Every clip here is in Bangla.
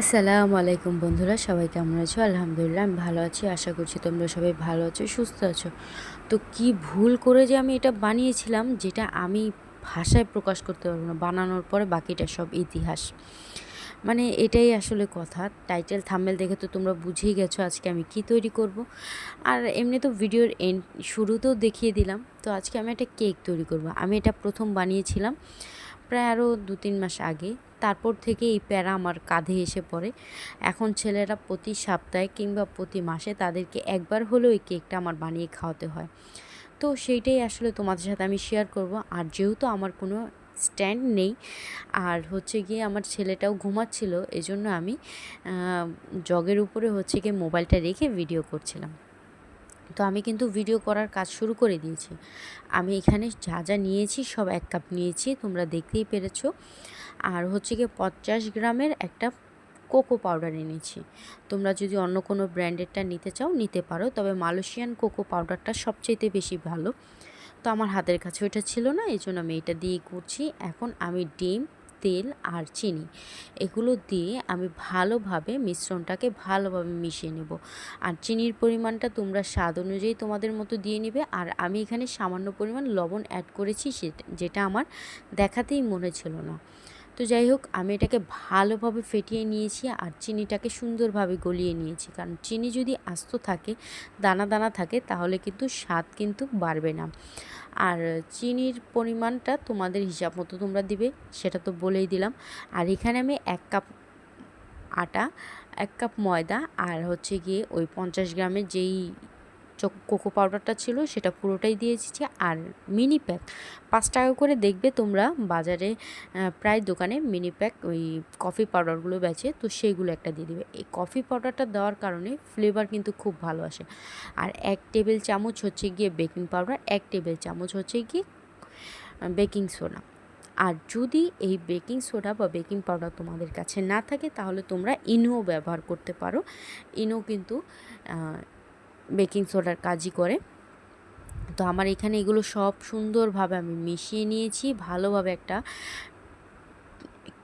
আসসালামু আলাইকুম বন্ধুরা, সবাই কেমন আছো? আলহামদুলিল্লাহ, আমি ভালো আছি, আশা করছি তোমরা সবাই ভালো আছো, সুস্থ আছো। তো কি ভুল করে যে আমি এটা বানিয়েছিলাম, যেটা আমি ভাষায় প্রকাশ করতে পারব না, বানানোর পরে বাকিটা সব ইতিহাস। মানে এটাই আসলে কথা টাইটেল থাম্বেল দেখে তো তোমরা বুঝেই গেছো আজকে আমি কি তৈরি করব। আর এমনি তো ভিডিওর এন্ড শুরুতেও দেখিয়ে দিলাম, তো আজকে আমি একটা কেক তৈরি করব। আমি এটা প্রথম বানিয়েছিলাম প্রায় আরও দু তিন মাস আগে। তারপর থেকে এই প্যারা আমার কাঁধে এসে পড়ে। এখন ছেলেরা প্রতি সপ্তাহে কিংবা প্রতি মাসে তাদেরকে একবার হলেও এই কেকটা আমার বানিয়ে খাওয়াতে হয়। তো সেইটাই আসলে তোমাদের সাথে আমি শেয়ার করব। আর যেহেতু আমার কোনো স্ট্যান্ড নেই, আর হচ্ছে গিয়ে আমার ছেলেটাও ঘুমাচ্ছিল, এজন্য আমি জগের উপরে হচ্ছে গিয়ে মোবাইলটা রেখে ভিডিও করছিলাম। তো আমি কিন্তু ভিডিও করার কাজ শুরু করে দিয়েছি। আমি এখানে যা যা নিয়েছি সব এক কাপ নিয়েছি, তোমরা দেখতেই পেরেছ। আর হচ্ছে গিয়ে পঞ্চাশ গ্রামের একটা কোকো পাউডার এনেছি। তোমরা যদি অন্য কোনো ব্র্যান্ডেরটা নিতে চাও, নিতে পারো। তবে মালয়েশিয়ান কোকো পাউডারটা সবচেয়েতে বেশি ভালো। তো আমার হাতের কাছে ওইটা ছিল না এই জন্য আমি এটা দিয়ে করছি। এখন আমি ডিম তেল আর চিনি। এগুলো দিয়ে আমি ভালোভাবে মিশ্রণটাকে ভালোভাবে মিশিয়ে নেব। আর চিনির পরিমাণটা তোমরা স্বাদ অনুযায়ী তোমাদের মতো দিয়ে নেবে। আর আমি এখানে সামান্য পরিমাণ লবণ অ্যাড করেছি সেটা যেটা আমার দেখাতেই মনে ছিল না। তো যাই হোক, আমি এটাকে ভালোভাবে ফেটিয়ে নিয়েছি আর চিনিটাকে সুন্দরভাবে গলিয়ে নিয়েছি। কারণ চিনি যদি আস্ত থাকে, দানা দানা থাকে, তাহলে কিন্তু স্বাদ কিন্তু বাড়বে না। আর চিনির পরিমাণটা তোমাদের হিসাব মতো তোমরা দিবে, সেটা তো বলেই দিলাম। আর এখানে আমি এক কাপ আটা, এক কাপ ময়দা আর হচ্ছে গিয়ে ওই পঞ্চাশ গ্রামের যেই কোকো পাউডারটা ছিল, সেটা পুরোটাই দিয়ে দিচ্ছি আর মিনি প্যাক পাঁচ টাকা করে দেখবে তোমরা বাজারে প্রায় দোকানে মিনি প্যাক ওই কফি পাউডারগুলো বেচে, তো সেইগুলো একটা দিয়ে দিবে। এই কফি পাউডারটা দেওয়ার কারণে ফ্লেভার কিন্তু খুব ভালো আসে। আর এক টেবিল চামচ হচ্ছে গিয়ে বেকিং পাউডার এক টেবিল চামচ হচ্ছে গিয়ে বেকিং সোডা আর যদি এই বেকিং সোডা বা বেকিং পাউডার তোমাদের কাছে না থাকে, তাহলে তোমরা ইনো ব্যবহার করতে পারো। ইনো কিন্তু বেকিং সোডার কাজই করে। তো আমার এখানে এগুলো সব সুন্দরভাবে আমি মিশিয়ে নিয়েছি, ভালোভাবে একটা,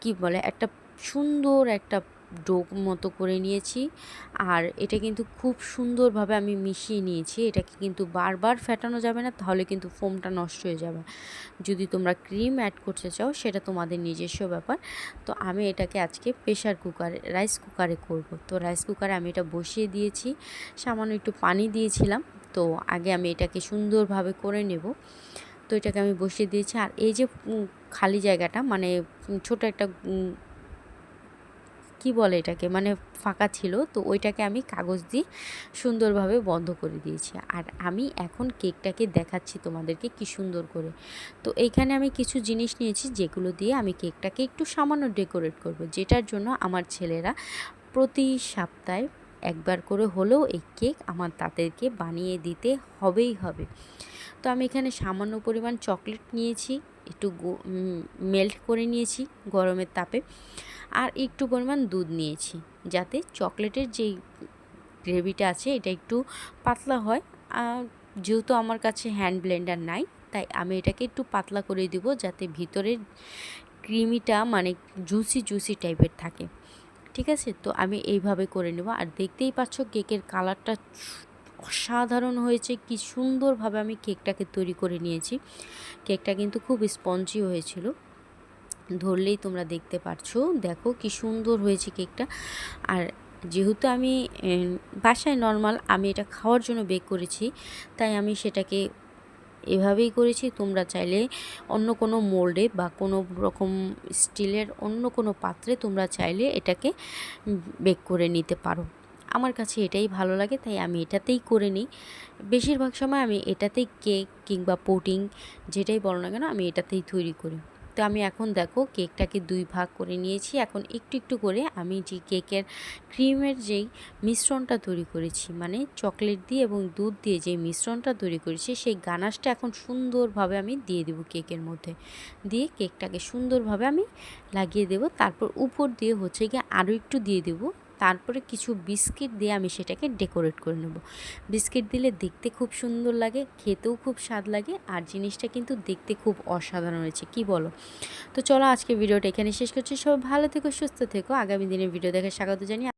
কি বলে, একটা সুন্দর একটা ডোক মতো করে নিয়েছি। আর এটা কিন্তু খুব সুন্দরভাবে আমি মিশিয়ে নিয়েছি। এটাকে কিন্তু বারবার ফেটানো যাবে না, তাহলে কিন্তু ফোমটা নষ্ট হয়ে যাবে। যদি তোমরা ক্রিম অ্যাড করতে চাও, সেটা তোমাদের নিজস্ব ব্যাপার। তো আমি এটাকে আজকে প্রেশার কুকারে, রাইস কুকারে করব। তো রাইস কুকারে আমি এটা বসিয়ে দিয়েছি। সামান্য একটু পানি দিয়েছিলাম। তো আগে আমি এটাকে সুন্দরভাবে করে নেব। তো এটাকে আমি বসিয়ে দিয়েছি। আর এই যে খালি জায়গাটা মানে ছোট একটা কি বলে এটাকে? মানে ফাঁকা ছিল, তো ওইটাকে আমি কাগজ দিয়ে সুন্দরভাবে বন্ধ করে দিয়েছি। আর আমি এখন কেকটাকে দেখাচ্ছি তোমাদেরকে কি সুন্দর করে। তো এইখানে আমি কিছু জিনিস নিয়েছি, যেগুলো দিয়ে আমি কেকটাকে একটু সামান্য ডেকোরেট করব, যেটার জন্য আমার ছেলেরা প্রতি সপ্তাহে একবার করে হলেও এই কেক আমার তাদেরকে বানিয়ে দিতে হবেই হবে। তো আমি এখানে সামান্য পরিমাণ চকলেট নিয়েছি, একটু মেল্ট করে নিয়েছি গরমের তাপে। আর একটু পরিমাণ দুধ নিয়েছি, যাতে চকলেটের যেই গ্রেভিটা আছে এটা একটু পাতলা হয়। আর যেহেতু আমার কাছে হ্যান্ড ব্লেন্ডার নাই, তাই আমি এটাকে একটু পাতলা করে দিব যাতে ভিতরের ক্রিমিটা মানে জুসি জুসি টাইপের থাকে। ঠিক আছে? তো আমি এইভাবে করে নেব। আর দেখতেই পাচ্ছ কেকের কালারটা অসাধারণ হয়েছে, কি সুন্দরভাবে আমি কেকটাকে তৈরি করে নিয়েছি। কেকটা কিন্তু খুব স্পঞ্জি হয়েছিল। ধরলেই তোমরা দেখতে পারছ। দেখো কি সুন্দর হয়েছে কেকটা। আর যেহেতু আমি বাসায় নর্মাল আমি এটা খাওয়ার জন্য বেক করেছি, তাই আমি সেটাকে এভাবেই করেছি। তোমরা চাইলে অন্য কোনো মোল্ডে বা কোনো রকম স্টিলের অন্য কোনো পাত্রে তোমরা চাইলে এটাকে বেক করে নিতে পারো। আমার কাছে এটাই ভালো লাগে, তাই আমি এটাতেই করে নিই। বেশিরভাগ সময় আমি এটাতেই কেক কিংবা পুডিং যেটাই বলো না কেন, আমি এটাতেই তৈরি করি। তো আমি এখন দেখো কেকটাকে দুই ভাগ করে নিয়েছি। এখন একটু একটু করে আমি যে কেকের ক্রিমের যেই মিশ্রণটা তৈরি করেছি মানে চকলেট দিয়ে এবং দুধ দিয়ে যে মিশ্রণটা তৈরি করেছি, সেই গানাশটা এখন সুন্দরভাবে আমি দিয়ে দেবো কেকের মধ্যে। দিয়ে কেকটাকে সুন্দরভাবে আমি লাগিয়ে দেব। তারপর উপর দিয়ে হচ্ছে গিয়ে আরও একটু দিয়ে দেবো। তারপরে কিছু বিস্কিট দিয়ে আমি সেটাকে ডেকোরেট করে নেব। বিস্কিট দিলে দেখতে খুব সুন্দর লাগে, খেতেও খুব স্বাদ লাগে, আর জিনিসটা কিন্তু দেখতে খুব অসাধারণ হয়েছে, কি বলো? তো চলো আজকে ভিডিওটা এখানে শেষ করছি। সবাই ভালো থেকো, সুস্থ থেকো। আগামী দিনের ভিডিও দেখে স্বাগত জানিয়ে